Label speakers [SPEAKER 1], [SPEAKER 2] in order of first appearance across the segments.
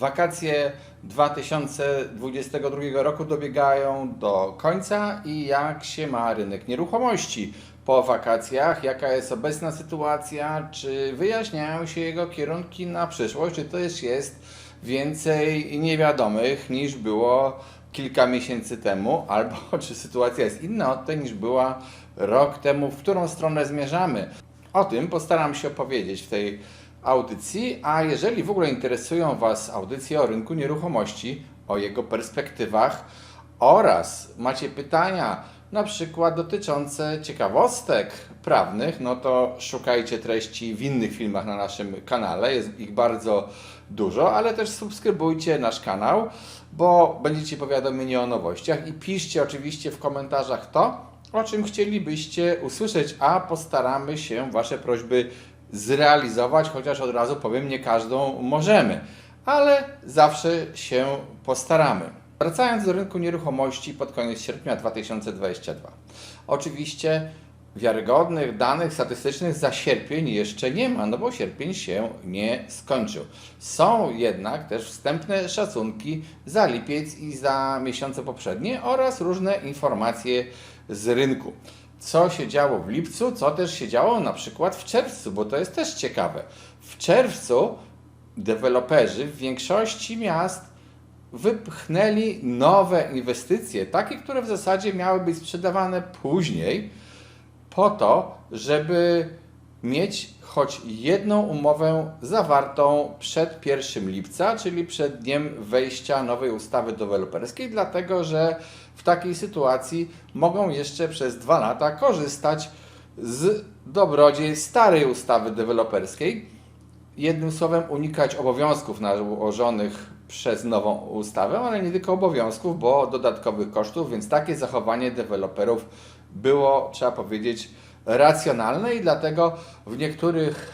[SPEAKER 1] Wakacje 2022 roku dobiegają do końca i jak się ma rynek nieruchomości? Po wakacjach, jaka jest obecna sytuacja, czy wyjaśniają się jego kierunki na przyszłość, czy też jest więcej niewiadomych niż było kilka miesięcy temu, albo czy sytuacja jest inna od tej niż była rok temu, w którą stronę zmierzamy. O tym postaram się opowiedzieć w tej audycji, a jeżeli w ogóle interesują Was audycje o rynku nieruchomości, o jego perspektywach oraz macie pytania, na przykład dotyczące ciekawostek prawnych, no to szukajcie treści w innych filmach na naszym kanale, jest ich bardzo dużo, ale też subskrybujcie nasz kanał, bo będziecie powiadomieni o nowościach i piszcie oczywiście w komentarzach to, o czym chcielibyście usłyszeć, a postaramy się Wasze prośby zrealizować, chociaż od razu powiem, nie każdą możemy, ale zawsze się postaramy. Wracając do rynku nieruchomości pod koniec sierpnia 2022. Oczywiście wiarygodnych danych statystycznych za sierpień jeszcze nie ma, no bo sierpień się nie skończył. Są jednak też wstępne szacunki za lipiec i za miesiące poprzednie oraz różne informacje z rynku. Co się działo w lipcu, co też się działo na przykład w czerwcu, bo to jest też ciekawe. W czerwcu deweloperzy w większości miast wypchnęli nowe inwestycje, takie, które w zasadzie miały być sprzedawane później, po to, żeby mieć choć jedną umowę zawartą przed 1 lipca, czyli przed dniem wejścia nowej ustawy deweloperskiej, dlatego że w takiej sytuacji mogą jeszcze przez dwa lata korzystać z dobrodziejstw starej ustawy deweloperskiej. Jednym słowem, unikać obowiązków nałożonych przez nową ustawę, ale nie tylko obowiązków, bo dodatkowych kosztów, więc takie zachowanie deweloperów było, trzeba powiedzieć, racjonalne i dlatego w niektórych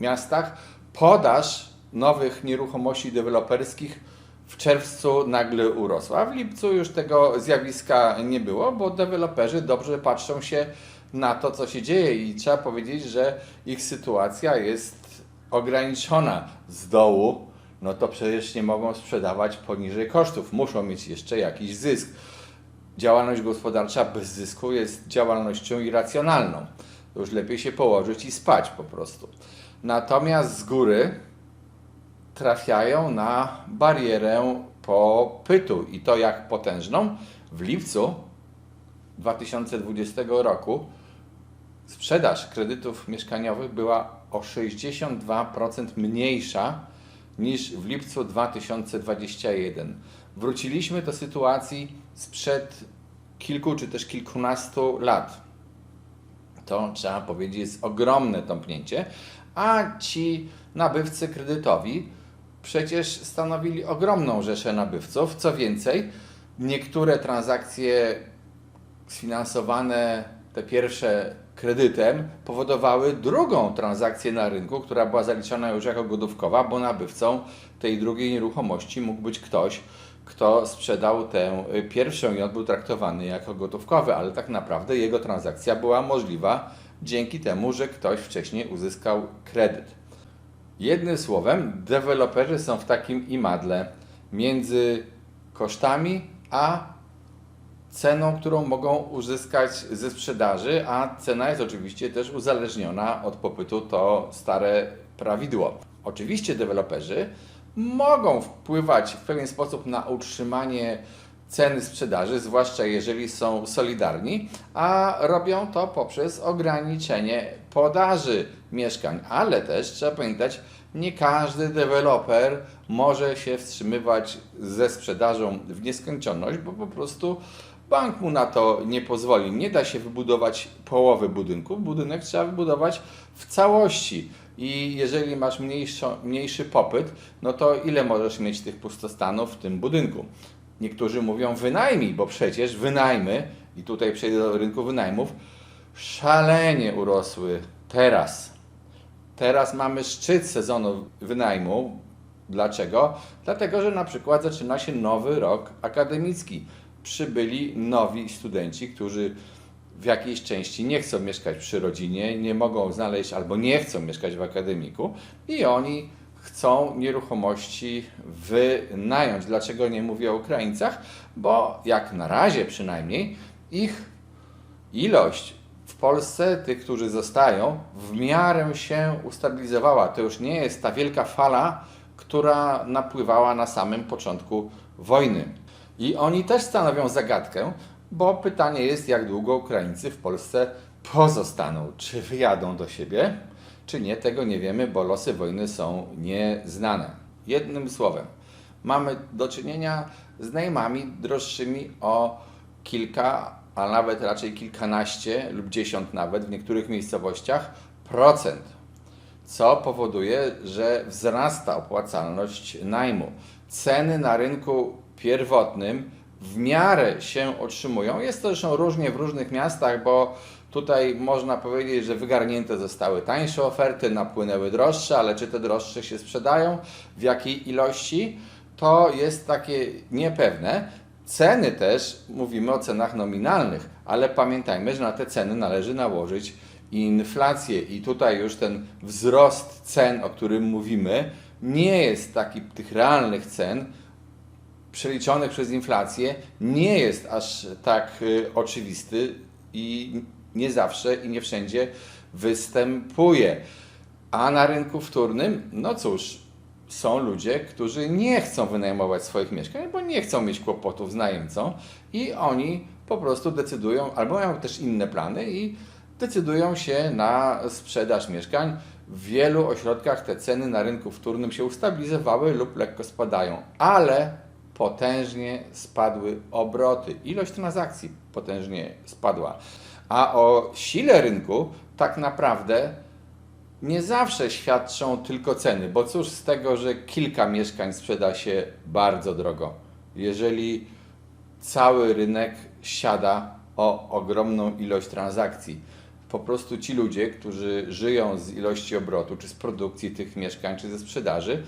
[SPEAKER 1] miastach podaż nowych nieruchomości deweloperskich w czerwcu nagle urosła. W lipcu już tego zjawiska nie było, bo deweloperzy dobrze patrzą się na to, co się dzieje i trzeba powiedzieć, że ich sytuacja jest ograniczona z dołu, no to przecież nie mogą sprzedawać poniżej kosztów, muszą mieć jeszcze jakiś zysk. Działalność gospodarcza bez zysku jest działalnością irracjonalną. To już lepiej się położyć i spać po prostu. Natomiast z góry trafiają na barierę popytu i to jak potężną. W lipcu 2020 roku sprzedaż kredytów mieszkaniowych była o 62% mniejsza niż w lipcu 2021. Wróciliśmy do sytuacji sprzed kilku czy też kilkunastu lat. To trzeba powiedzieć jest ogromne tąpnięcie, a ci nabywcy kredytowi przecież stanowili ogromną rzeszę nabywców. Co więcej, niektóre transakcje sfinansowane, te pierwsze kredytem, powodowały drugą transakcję na rynku, która była zaliczana już jako gotówkowa, bo nabywcą tej drugiej nieruchomości mógł być ktoś, kto sprzedał tę pierwszą i on był traktowany jako gotówkowy, ale tak naprawdę jego transakcja była możliwa dzięki temu, że ktoś wcześniej uzyskał kredyt. Jednym słowem, deweloperzy są w takim imadle między kosztami a ceną, którą mogą uzyskać ze sprzedaży, a cena jest oczywiście też uzależniona od popytu, to stare prawidło. Oczywiście deweloperzy mogą wpływać w pewien sposób na utrzymanie ceny sprzedaży, zwłaszcza jeżeli są solidarni, a robią to poprzez ograniczenie podaży mieszkań. Ale też trzeba pamiętać, nie każdy deweloper może się wstrzymywać ze sprzedażą w nieskończoność, bo po prostu bank mu na to nie pozwoli. Nie da się wybudować połowy budynku. Budynek trzeba wybudować w całości. I jeżeli masz mniejszo, mniejszy popyt, no to ile możesz mieć tych pustostanów w tym budynku? Niektórzy mówią wynajmij, bo przecież wynajmy, i tutaj przejdę do rynku wynajmów, szalenie urosły teraz. Teraz mamy szczyt sezonu wynajmu. Dlaczego? Dlatego, że na przykład zaczyna się nowy rok akademicki. Przybyli nowi studenci, którzy w jakiejś części nie chcą mieszkać przy rodzinie, nie mogą znaleźć albo nie chcą mieszkać w akademiku i oni chcą nieruchomości wynająć. Dlaczego nie mówię o Ukraińcach? Bo jak na razie przynajmniej ich ilość w Polsce, tych, którzy zostają, w miarę się ustabilizowała. To już nie jest ta wielka fala, która napływała na samym początku wojny. I oni też stanowią zagadkę, bo pytanie jest, jak długo Ukraińcy w Polsce pozostaną. Czy wyjadą do siebie, czy nie, tego nie wiemy, bo losy wojny są nieznane. Jednym słowem, mamy do czynienia z najmami droższymi o kilka, a nawet raczej kilkanaście lub dziesiąt nawet w niektórych miejscowościach procent co powoduje, że wzrasta opłacalność najmu. Ceny na rynku pierwotnym w miarę się utrzymują. Jest to zresztą różnie w różnych miastach, bo tutaj można powiedzieć, że wygarnięte zostały tańsze oferty, napłynęły droższe, ale czy te droższe się sprzedają, w jakiej ilości, to jest takie niepewne. Ceny też, mówimy o cenach nominalnych, ale pamiętajmy, że na te ceny należy nałożyć inflację i tutaj już ten wzrost cen, o którym mówimy, nie jest taki tych realnych cen przeliczonych przez inflację, nie jest aż tak y, oczywisty i nie zawsze i nie wszędzie występuje. A na rynku wtórnym, no cóż, są ludzie, którzy nie chcą wynajmować swoich mieszkań, bo nie chcą mieć kłopotów z najemcą i oni po prostu decydują, albo mają też inne plany i decydują się na sprzedaż mieszkań. W wielu ośrodkach te ceny na rynku wtórnym się ustabilizowały lub lekko spadają, ale potężnie spadły obroty. Ilość transakcji potężnie spadła. A o sile rynku tak naprawdę nie zawsze świadczą tylko ceny, bo cóż z tego, że kilka mieszkań sprzeda się bardzo drogo, jeżeli cały rynek siada o ogromną ilość transakcji po prostu ci ludzie, którzy żyją z ilości obrotu, czy z produkcji tych mieszkań, czy ze sprzedaży,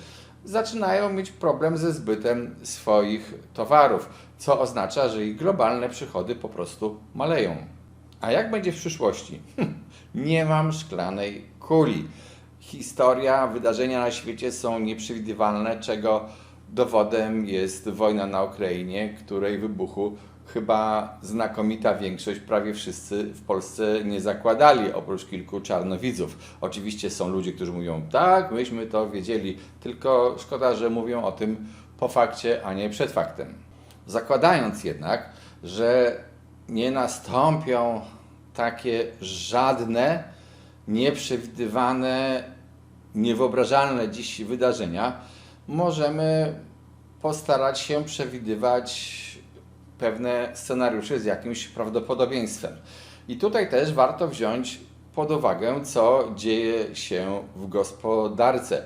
[SPEAKER 1] zaczynają mieć problem ze zbytem swoich towarów, co oznacza, że ich globalne przychody po prostu maleją. A jak będzie w przyszłości? Nie mam szklanej kuli. Historia, wydarzenia na świecie są nieprzewidywalne, czego dowodem jest wojna na Ukrainie, której wybuchu chyba znakomita większość, prawie wszyscy w Polsce nie zakładali, oprócz kilku czarnowidzów. Oczywiście są ludzie, którzy mówią, tak, myśmy to wiedzieli, tylko szkoda, że mówią o tym po fakcie, a nie przed faktem. Zakładając jednak, że nie nastąpią takie żadne nieprzewidywane, niewyobrażalne dziś wydarzenia, możemy postarać się przewidywać pewne scenariusze z jakimś prawdopodobieństwem. I tutaj też warto wziąć pod uwagę, co dzieje się w gospodarce.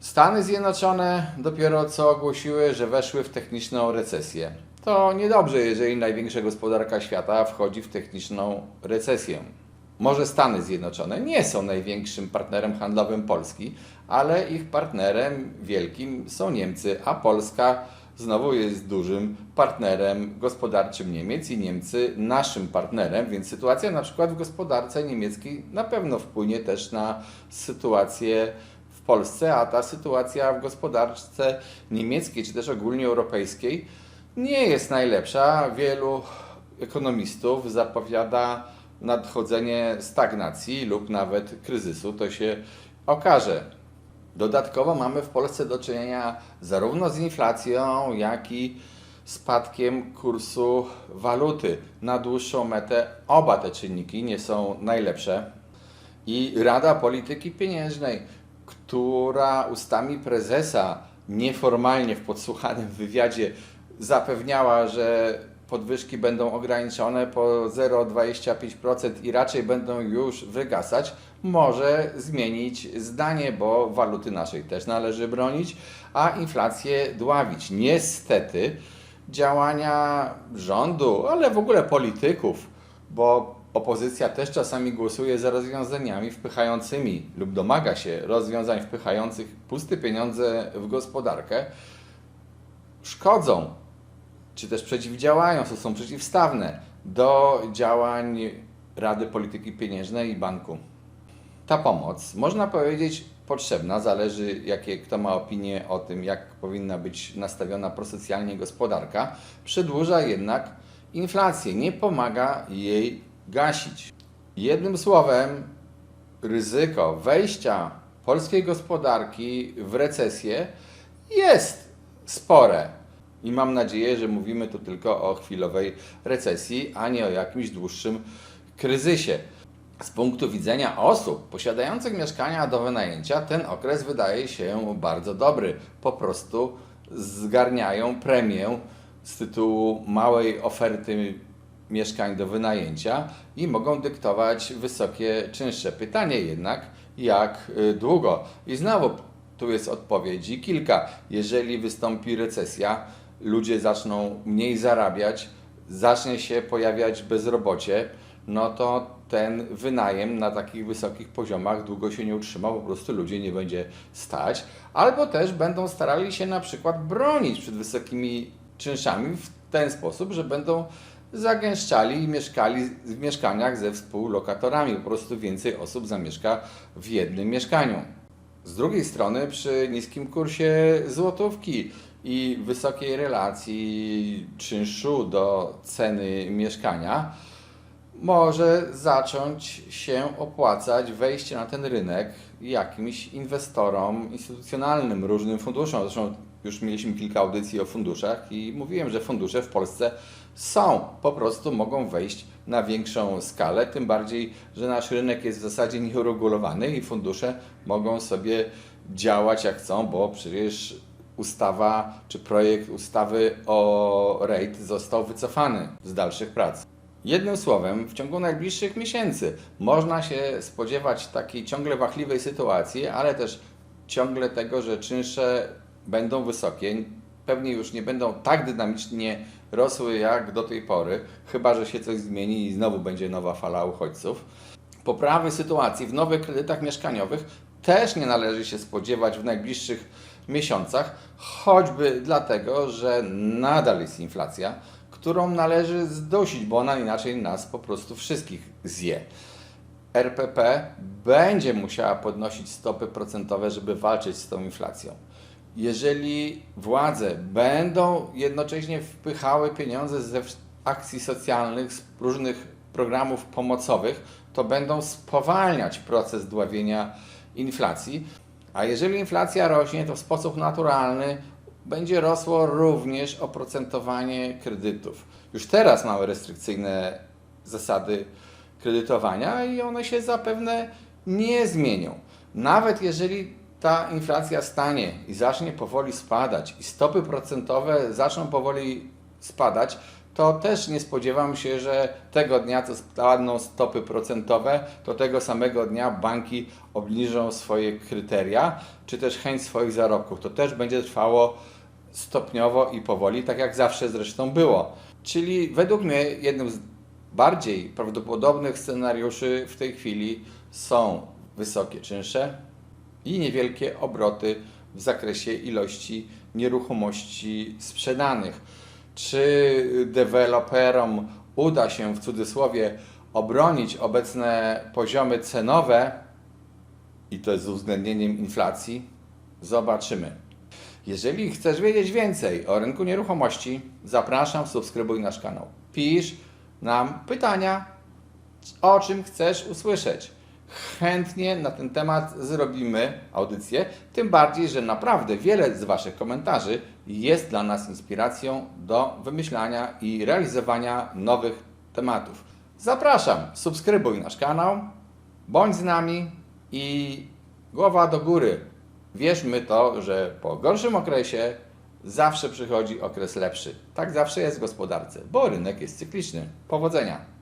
[SPEAKER 1] Stany Zjednoczone dopiero co ogłosiły, że weszły w techniczną recesję. To niedobrze, jeżeli największa gospodarka świata wchodzi w techniczną recesję. Może Stany Zjednoczone nie są największym partnerem handlowym Polski, ale ich partnerem wielkim są Niemcy, a Polska znowu jest dużym partnerem gospodarczym Niemiec i Niemcy naszym partnerem, więc sytuacja na przykład w gospodarce niemieckiej na pewno wpłynie też na sytuację w Polsce, a ta sytuacja w gospodarce niemieckiej czy też ogólnie europejskiej nie jest najlepsza. Wielu ekonomistów zapowiada nadchodzenie stagnacji lub nawet kryzysu. To się okaże. Dodatkowo mamy w Polsce do czynienia zarówno z inflacją, jak i spadkiem kursu waluty. Na dłuższą metę oba te czynniki nie są najlepsze. I Rada Polityki Pieniężnej, która ustami prezesa nieformalnie w podsłuchanym wywiadzie zapewniała, że podwyżki będą ograniczone po 0,25% i raczej będą już wygasać, może zmienić zdanie, bo waluty naszej też należy bronić, a inflację dławić. Niestety działania rządu, ale w ogóle polityków, bo opozycja też czasami głosuje za rozwiązaniami wpychającymi lub domaga się rozwiązań wpychających puste pieniądze w gospodarkę, szkodzą czy też przeciwdziałają, są przeciwstawne do działań Rady Polityki Pieniężnej i Banku. Ta pomoc, można powiedzieć, potrzebna, zależy jakie kto ma opinię o tym, jak powinna być nastawiona prosocjalnie gospodarka, przedłuża jednak inflację, nie pomaga jej gasić. Jednym słowem, ryzyko wejścia polskiej gospodarki w recesję jest spore. I mam nadzieję, że mówimy tu tylko o chwilowej recesji, a nie o jakimś dłuższym kryzysie. Z punktu widzenia osób posiadających mieszkania do wynajęcia, ten okres wydaje się bardzo dobry. Po prostu zgarniają premię z tytułu małej oferty mieszkań do wynajęcia i mogą dyktować wysokie czynsze. Pytanie jednak, jak y, długo? I znowu tu jest odpowiedzi kilka. Jeżeli wystąpi recesja, ludzie zaczną mniej zarabiać, zacznie się pojawiać bezrobocie, no to ten wynajem na takich wysokich poziomach długo się nie utrzyma, po prostu ludzie nie będzie stać, albo też będą starali się na przykład bronić przed wysokimi czynszami w ten sposób, że będą zagęszczali i mieszkali w mieszkaniach ze współlokatorami. Po prostu więcej osób zamieszka w jednym mieszkaniu. Z drugiej strony, przy niskim kursie złotówki i wysokiej relacji czynszu do ceny mieszkania, może zacząć się opłacać wejście na ten rynek jakimś inwestorom instytucjonalnym, różnym funduszom. Zresztą już mieliśmy kilka audycji o funduszach i mówiłem, że fundusze w Polsce są, po prostu mogą wejść na większą skalę, tym bardziej, że nasz rynek jest w zasadzie nieuregulowany i fundusze mogą sobie działać jak chcą, bo przecież ustawa czy projekt ustawy o REIT został wycofany z dalszych prac. Jednym słowem, w ciągu najbliższych miesięcy można się spodziewać takiej ciągle wachliwej sytuacji, ale też ciągle tego, że czynsze będą wysokie, pewnie już nie będą tak dynamicznie rosły jak do tej pory, chyba że się coś zmieni i znowu będzie nowa fala uchodźców. Poprawy sytuacji w nowych kredytach mieszkaniowych też nie należy się spodziewać w najbliższych miesiącach, choćby dlatego, że nadal jest inflacja, którą należy zdusić, bo ona inaczej nas po prostu wszystkich zje. RPP będzie musiała podnosić stopy procentowe, żeby walczyć z tą inflacją. Jeżeli władze będą jednocześnie wpychały pieniądze ze akcji socjalnych, z różnych programów pomocowych, to będą spowalniać proces dławienia inflacji. A jeżeli inflacja rośnie, to w sposób naturalny będzie rosło również oprocentowanie kredytów. Już teraz mamy restrykcyjne zasady kredytowania i one się zapewne nie zmienią. Nawet jeżeli ta inflacja stanie i zacznie powoli spadać i stopy procentowe zaczną powoli spadać, to też nie spodziewam się, że tego dnia, co spadną stopy procentowe, to tego samego dnia banki obniżą swoje kryteria, czy też chęć swoich zarobków. To też będzie trwało stopniowo i powoli, tak jak zawsze zresztą było. Czyli według mnie jednym z bardziej prawdopodobnych scenariuszy w tej chwili są wysokie czynsze i niewielkie obroty w zakresie ilości nieruchomości sprzedanych. Czy deweloperom uda się w cudzysłowie obronić obecne poziomy cenowe i to jest z uwzględnieniem inflacji? Zobaczymy. Jeżeli chcesz wiedzieć więcej o rynku nieruchomości, zapraszam, subskrybuj nasz kanał. Pisz nam pytania, o czym chcesz usłyszeć. Chętnie na ten temat zrobimy audycję, tym bardziej, że naprawdę wiele z Waszych komentarzy jest dla nas inspiracją do wymyślania i realizowania nowych tematów. Zapraszam, subskrybuj nasz kanał, bądź z nami i głowa do góry. Wierzmy to, że po gorszym okresie zawsze przychodzi okres lepszy. Tak zawsze jest w gospodarce, bo rynek jest cykliczny. Powodzenia!